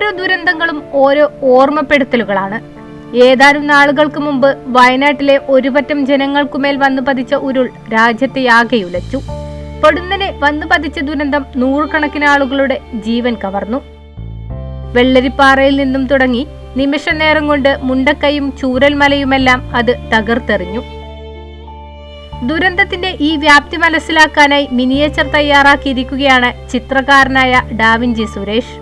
ദുരന്തങ്ങളും ഓരോ ഓർമ്മപ്പെടുത്തലുകളാണ്. ഏതാനും നാളുകൾക്ക് മുമ്പ് വയനാട്ടിലെ ഒരുപറ്റം ജനങ്ങൾക്കുമേൽ വന്നു പതിച്ച ഉരുൾ രാജ്യത്തെയാകെ ഉലച്ചു. പൊടുന്നനെ വന്നു പതിച്ച ദുരന്തം നൂറുകണക്കിന് ആളുകളുടെ ജീവൻ കവർന്നു. വെള്ളരിപ്പാറയിൽ നിന്നും തുടങ്ങി നിമിഷ നേരം കൊണ്ട് മുണ്ടക്കൈയും ചൂരൽമലയുമെല്ലാം അത് തകർത്തെറിഞ്ഞു. ദുരന്തത്തിന്റെ ഈ വ്യാപ്തി മനസ്സിലാക്കാനായി മിനിയേച്ചർ തയ്യാറാക്കിയിരിക്കുകയാണ് ചിത്രകാരനായ ഡാവിഞ്ചി സുരേഷ്.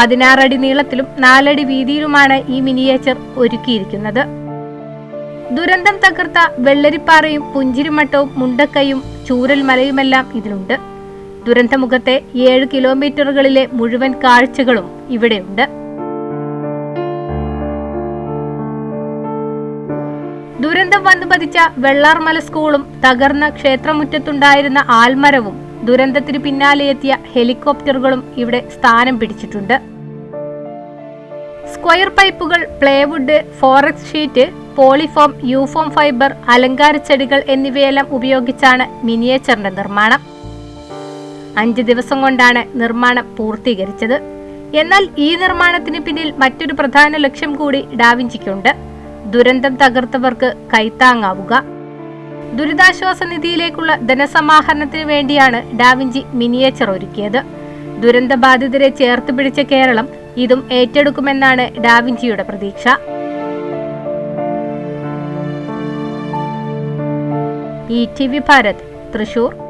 പതിനാറടി നീളത്തിലും നാലടി വീതിയിലുമാണ് ഈ മിനിയേച്ചർ ഒരുക്കിയിരിക്കുന്നത്. ദുരന്തം തകർത്ത വെള്ളരിപ്പാറയും പുഞ്ചിരിമട്ടവും മുണ്ടക്കയും ചൂരൽ മലയുമെല്ലാം ഇതിലുണ്ട്. ദുരന്തമുഖത്തെ ഏഴ് കിലോമീറ്ററുകളിലെ മുഴുവൻ കാഴ്ചകളും ഇവിടെയുണ്ട്. ദുരന്തം വന്നു പതിച്ച വെള്ളാർമല സ്കൂളും തകർന്ന ക്ഷേത്രമുറ്റത്തുണ്ടായിരുന്ന ആൽമരവും ദുരന്തത്തിന് പിന്നാലെ എത്തിയ ഹെലികോപ്റ്ററുകളും ഇവിടെ സ്ഥാനം പിടിച്ചിട്ടുണ്ട്. സ്ക്വയർ പൈപ്പുകൾ plywood forex sheet polyfoam യൂഫോം fibre അലങ്കാര ചെടികൾ എന്നിവയെല്ലാം ഉപയോഗിച്ചാണ് മിനിയേച്ചറിന്റെ നിർമ്മാണം. അഞ്ച് ദിവസം കൊണ്ടാണ് നിർമ്മാണം പൂർത്തീകരിച്ചത്. എന്നാൽ ഈ നിർമ്മാണത്തിന് പിന്നിൽ മറ്റൊരു പ്രധാന ലക്ഷ്യം കൂടി ഡാവിഞ്ചിക്കുണ്ട്. ദുരന്തം തകർത്തവർക്ക് കൈത്താങ്ങാവുക. ദുരിതാശ്വാസ നിധിയിലേക്കുള്ള ധനസമാഹരണത്തിന് വേണ്ടിയാണ് ഡാവിഞ്ചി മിനിയേച്ചർ ഒരുക്കിയത്. ദുരന്തബാധിതരെ ചേർത്ത് പിടിച്ച കേരളം ഇതും ഏറ്റെടുക്കുമെന്നാണ് ഡാവിഞ്ചിയുടെ പ്രതീക്ഷ. E T V Bharat Thrissur.